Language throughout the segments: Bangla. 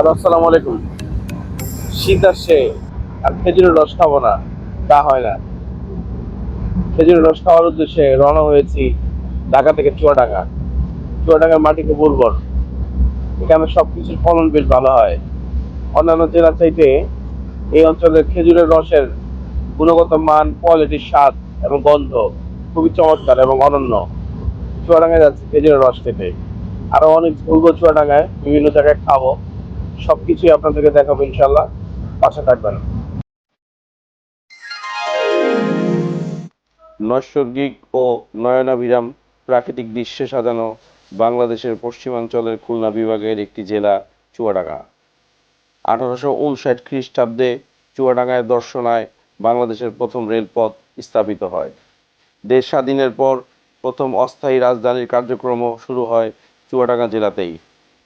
হ্যালো, আসসালামু আলাইকুম। শীত আসছে, আর খেজুরের রস খাব না, তা হয় না। খেজুরের রস খাওয়ার উদ্দেশ্যে রওনা হয়েছি ঢাকা থেকে চুয়াডাঙ্গা। চুয়াডাঙ্গার মাটি খুব উর্বর। এখানে সব কিছুর ফলন বেশ ভালো হয়। অন্যান্য জেলা চাইতে এই অঞ্চলের খেজুরের রসের গুণগত মান কোয়ালিটির স্বাদ এবং গন্ধ খুবই চমৎকার এবং অনন্য। চুয়াডাঙ্গায় যাচ্ছি খেজুরের রস খেতে। আরও অনেক ঘুরবো চুয়াডাঙ্গায়, বিভিন্ন জায়গায় খাব। সবকিছুই আপনাদেরকে দেখাবো ইনশাল্লাহ পাশে থাকবেন। নৈসর্গিক ও নয়নাভিরাম প্রাকৃতিক দৃশ্যে সাজানো বাংলাদেশের পশ্চিমাঞ্চলের খুলনা বিভাগের একটি জেলা, চুয়াডাঙ্গা। আঠারোশো উনষাট খ্রিস্টাব্দে চুয়াডাঙ্গায় দর্শনায় বাংলাদেশের প্রথম রেলপথ স্থাপিত হয়। দেশ স্বাধীনের পর প্রথম অস্থায়ী রাজধানীর কার্যক্রমও শুরু হয় চুয়াডাঙ্গা জেলাতেই।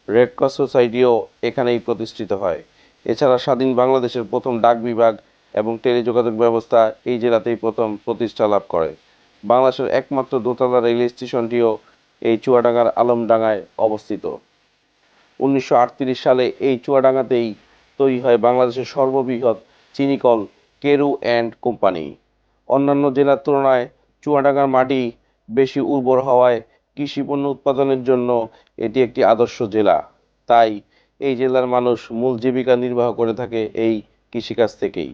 রেড ক্রস সোসাইটিও এখানেই প্রতিষ্ঠিত হয়। এছাড়া স্বাধীন বাংলাদেশের প্রথম ডাক বিভাগ এবং টেলিযোগাযোগ ব্যবস্থা এই জেলাতেই প্রথম প্রতিষ্ঠা লাভ করে। বাংলাদেশের একমাত্র দোতলা রেল স্টেশনটিও এই চুয়াডাঙ্গার আলমডাঙ্গায় অবস্থিত। উনিশশো আটত্রিশ সালে এই চুয়াডাঙ্গাতেই তৈরি হয় বাংলাদেশের সর্ববৃহৎ চিনিকল কেরু অ্যান্ড কোম্পানি। অন্যান্য জেলার তুলনায় চুয়াডাঙ্গার মাটি বেশি উর্বর হওয়ায় কৃষি পণ্য উৎপাদনের জন্য এটি একটি আদর্শ জেলা। তাই এই জেলার মানুষ মূল জীবিকা নির্বাহ করে থাকে এই কৃষিকাজ থেকেই।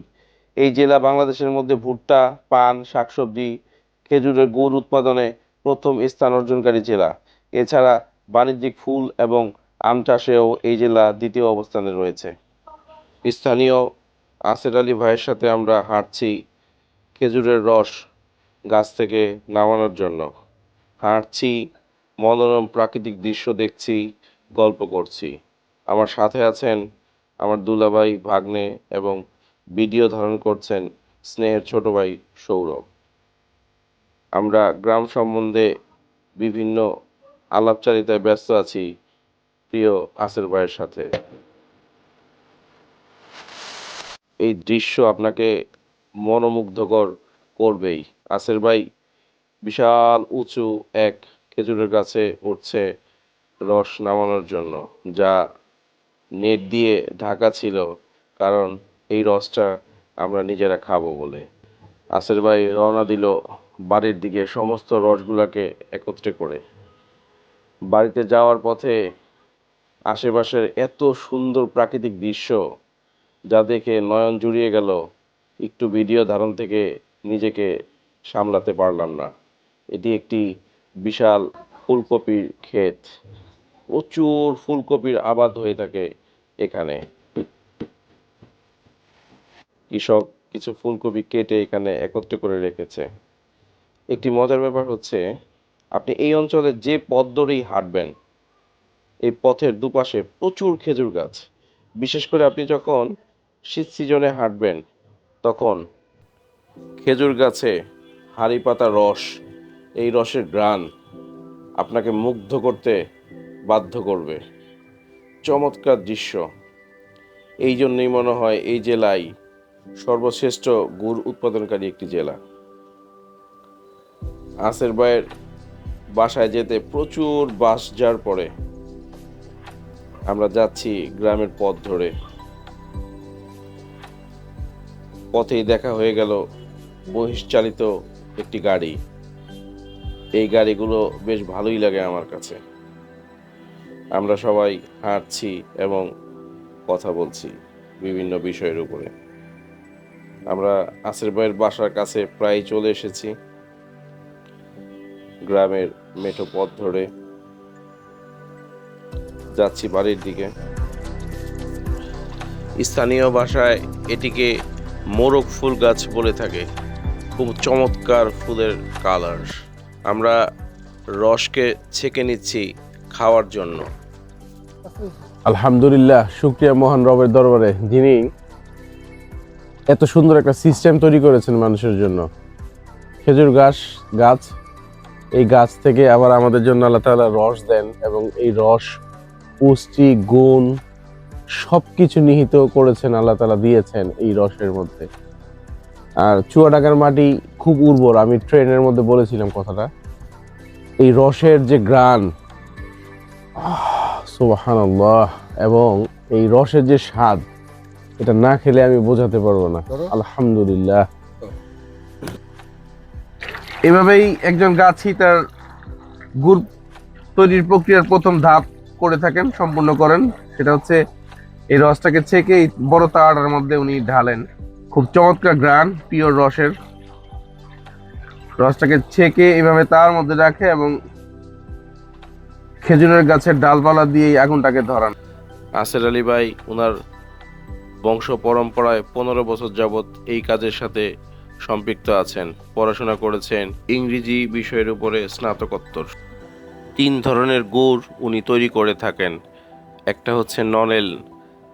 এই জেলা বাংলাদেশের মধ্যে ভুট্টা, পান, শাকসবজি, খেজুরের গুড় উৎপাদনে প্রথম স্থান অর্জনকারী জেলা। এছাড়া বাণিজ্যিক ফুল এবং আম চাষেও এই জেলা দ্বিতীয় অবস্থানে রয়েছে। স্থানীয় আসের আলী ভাইয়ের সাথে আমরা হাঁটছি খেজুরের রস গাছ থেকে নামানোর জন্য। হাঁটছি মনোরম প্রাকৃতিক দৃশ্য দেখছি, গল্প করছি। আমার সাথে আছেন আমার দুলাভাই ভাগ্নে এবং ভিডিও ধারণ করছেন স্নেহের ছোট ভাই সৌরভ। আমরা গ্রাম সম্বন্ধে বিভিন্ন আলাপচারিতায় ব্যস্ত আছি প্রিয় আসের ভাইয়ের সাথে। এই দৃশ্য আপনাকে মনোমুগ্ধকর করবেই। আসের ভাই বিশাল, উঁচু, এক খেজুরের গাছে উঠছে রস নামানোর জন্য, যা নেট দিয়ে ঢাকা ছিল, কারণ এই রসটা আমরা নিজেরা খাব বলে। আসের ভাই রওনা দিল বাড়ির দিকে সমস্ত রসগুলাকে একত্রে করে। বাড়িতে যাওয়ার পথে আশেপাশের এত সুন্দর প্রাকৃতিক দৃশ্য, যা দেখে নয়ন জুড়িয়ে গেল, একটু ভিডিও ধারণ থেকে নিজেকে সামলাতে পারলাম না। এটি একটি বিশাল ফুলকপির ক্ষেত। প্রচুর ফুলকপির আবাদ হয়ে থাকে এখানে। কৃষক কিছু ফুলকপি কেটে এখানে একত্রে করে রেখেছে। একটি মজার ব্যাপার হচ্ছে, আপনি এই অঞ্চলে যে পথ ধরেই হাঁটবেন, এই পথের দুপাশে প্রচুর খেজুর গাছ। বিশেষ করে আপনি যখন শীত সিজনে হাঁটবেন, তখন খেজুর গাছে হাড়ি পাতা রস এই রসের গ্রান আপনাকে মুগ্ধ করতে বাধ্য করবে। চমৎকার দৃশ্য। এই জন্যই মনে হয় এই জেলায় সর্বশ্রেষ্ঠ গুড় উৎপাদনকারী একটি জেলা। আসের বাইয়ের বাসায় যেতে প্রচুর বাস যার পরে আমরা যাচ্ছি গ্রামের পথ ধরে। পথেই দেখা হয়ে গেল বহিষ্চালিত একটি গাড়ি। এই গাড়িগুলো বেশ ভালোই লাগে আমার কাছে। আমরা সবাই হাঁটছি এবং কথা বলছি বিভিন্ন বিষয়ের উপরে। আমরা আসের ভাইয়ের বাসার কাছে প্রায় চলে এসেছি। গ্রামের মেঠো পথ ধরে। যাচ্ছি বাড়ির দিকে। স্থানীয় ভাষায় এটিকে মোরগ ফুল গাছ বলে থাকে। খুব চমৎকার ফুলের কালার। আমরা রসকে ছেঁকে নিচ্ছি খাওয়ার জন্য। আলহামদুলিল্লাহ, শুক্রিয়া মহান রবের দরবারে। যিনি এত সুন্দর একটা সিস্টেম তৈরি করেছেন মানুষের জন্য। খেজুর গাছ গাছ, এই গাছ থেকে আবার আমাদের জন্য আল্লাহ তাআলা রস দেন এবং এই রস, পুষ্টি, গুণ সব কিছু নিহিত করেছেন, আল্লাহ তাআলা দিয়েছেন এই রসের মধ্যে। আর চুয়াডাঙ্গার মাটি খুব উর্বর আমি ট্রেনের মধ্যে বলেছিলাম কথাটা। এই রসের যে গ্রান সুবাহান এবং এই রসের যে স্বাদ এটা না খেলে আমি বোঝাতে পারব না। আলহামদুলিল্লাহ। এভাবেই একজন গাছি তার গুড় তৈরির প্রক্রিয়ার প্রথম ধাপ করে থাকেন সম্পূর্ণ করেন। সেটা হচ্ছে এই রসটাকে ছেঁকে বড় তাড়ার মধ্যে উনি ঢালেন। খুব চমৎকার গ্রান, পিওর রসের। রসটাকে ছেঁকে এভাবে তার মধ্যে রাখে এবং খেজুরের গাছের ডালপালা দিয়ে আগুনটাকে ধরান। আসের আলী ভাই ওনার বংশ পরম্পরায় পনেরো বছর যাবৎ এই কাজের সাথে সম্পৃক্ত আছেন। পড়াশোনা করেছেন ইংরেজি বিষয়ের উপরে স্নাতকোত্তর। তিন ধরনের গুড় উনি তৈরি করে থাকেন। একটা হচ্ছে ননেল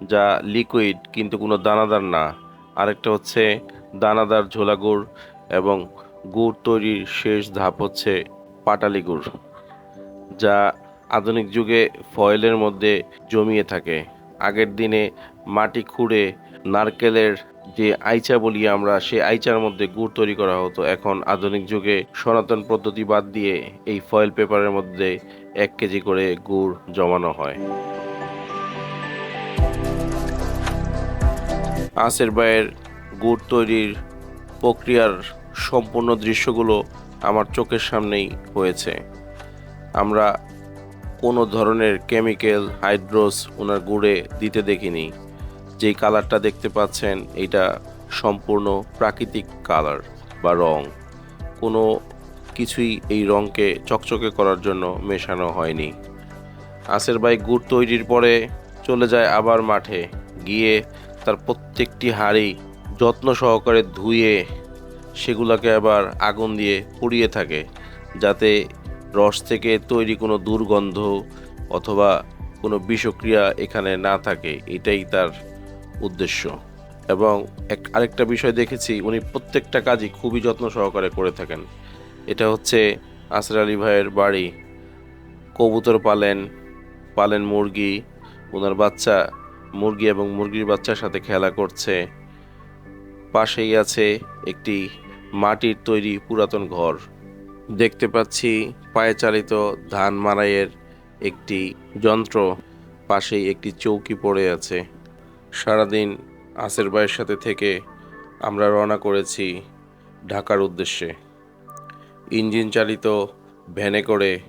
যা লিকুইড কিন্তু কোনো দানাদার না। আরেকটা হচ্ছে দানাদার ঝোলা গুড় এবং গুড় তৈরির শেষ ধাপ হচ্ছে পাটালি গুড়, যা আধুনিক যুগে ফয়েলের মধ্যে জমিয়ে থাকে। আগের দিনে মাটি খুঁড়ে নারকেলের যে আইচা বলি আমরা, সেই আইচার মধ্যে গুড় তৈরি করা হতো। এখন আধুনিক যুগে সনাতন পদ্ধতি বাদ দিয়ে এই ফয়েল পেপারের মধ্যে এক কেজি করে গুড় জমানো হয়। আঁচের বায়ের গুড় তৈরির প্রক্রিয়ার সম্পূর্ণ দৃশ্যগুলো আমার চোখের সামনেই হয়েছে। আমরা কোনো ধরনের কেমিক্যাল, হাইড্রোস ওনার গুড়ে দিতে দেখিনি। যেই কালারটা দেখতে পাচ্ছেন, এটা সম্পূর্ণ প্রাকৃতিক কালার বা রং। কোনো কিছুই এই রঙকে চকচকে করার জন্য মেশানো হয়নি। আসের বাই গুড় তৈরির পরে চলে যায় আবার মাঠে। গিয়ে তার প্রত্যেকটি হাঁড়ি যত্ন সহকারে ধুয়ে সেগুলোকে আবার আগুন দিয়ে পুড়িয়ে থাকে, যাতে রস থেকে তৈরি কোনো দুর্গন্ধ অথবা কোনো বিষক্রিয়া এখানে না থাকে। এটাই তার উদ্দেশ্য। এবং এক, আরেকটা বিষয় দেখেছি, উনি প্রত্যেকটা কাজই খুবই যত্ন সহকারে করে থাকেন। এটা হচ্ছে আসর আলী ভাইয়ের বাড়ি। কবুতর পালেন পালেন মুরগি, ওনার বাচ্চা মুরগি এবং মুরগির বাচ্চার সাথে খেলা করছে। পাশেই আছে একটি মাটির তৈরি পুরাতন ঘর। দেখতে পাচ্ছি পায়ে চালিত ধান মারাইয়ের একটি যন্ত্র, পাশেই একটি চৌকি পড়ে আছে। সারাদিন আসের ভাইয়ের সাথে থেকে আমরা রওনা করেছি ঢাকার উদ্দেশ্যে। ইঞ্জিন চালিত ভ্যানে করে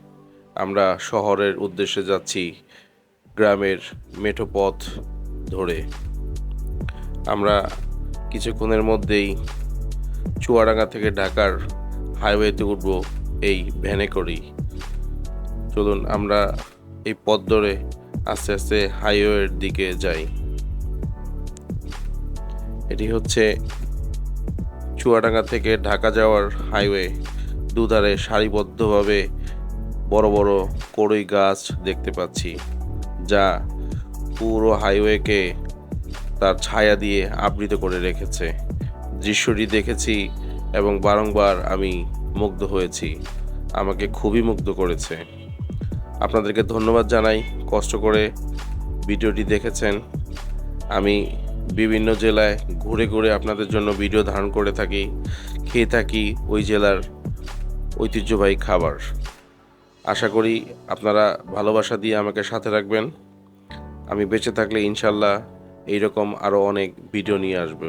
আমরা শহরের উদ্দেশ্যে যাচ্ছি গ্রামের মেঠো পথ ধরে আমরা কিছুক্ষণের মধ্যেই চুয়াডাঙ্গা থেকে ঢাকার হাইওয়েতে উঠব এই ভ্যানে করেই। চলুন আমরা এই পথ ধরে আস্তে আস্তে হাইওয়ের দিকে যাই। এটি হচ্ছে চুয়াডাঙ্গা থেকে ঢাকা যাওয়ার হাইওয়ে। দুধারে সারিবদ্ধভাবে বড় বড় কড়ই গাছ দেখতে পাচ্ছি। যা পুরো হাইওয়েকে তার ছায়া দিয়ে আবৃত করে রেখেছে। দৃশ্যটি দেখেছি এবং বারংবার আমি মুগ্ধ হয়েছি। আমাকে খুবই মুগ্ধ করেছে। আপনাদেরকে ধন্যবাদ জানাই কষ্ট করে ভিডিওটি দেখেছেন। আমি বিভিন্ন জেলায় ঘুরে ঘুরে আপনাদের জন্য ভিডিও ধারণ করে থাকি, খেয়ে থাকি ওই জেলার ঐতিহ্যবাহী খাবার। আশা করি আপনারা ভালোবাসা দিয়ে আমাকে সাথে রাখবেন। আমি বেঁচে থাকলে ইনশাল্লাহ এইরকম আরও অনেক ভিডিও নিয়ে আসবে।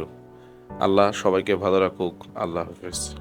আল্লাহ সবাইকে ভালো রাখুক। আল্লাহ হাফেজ।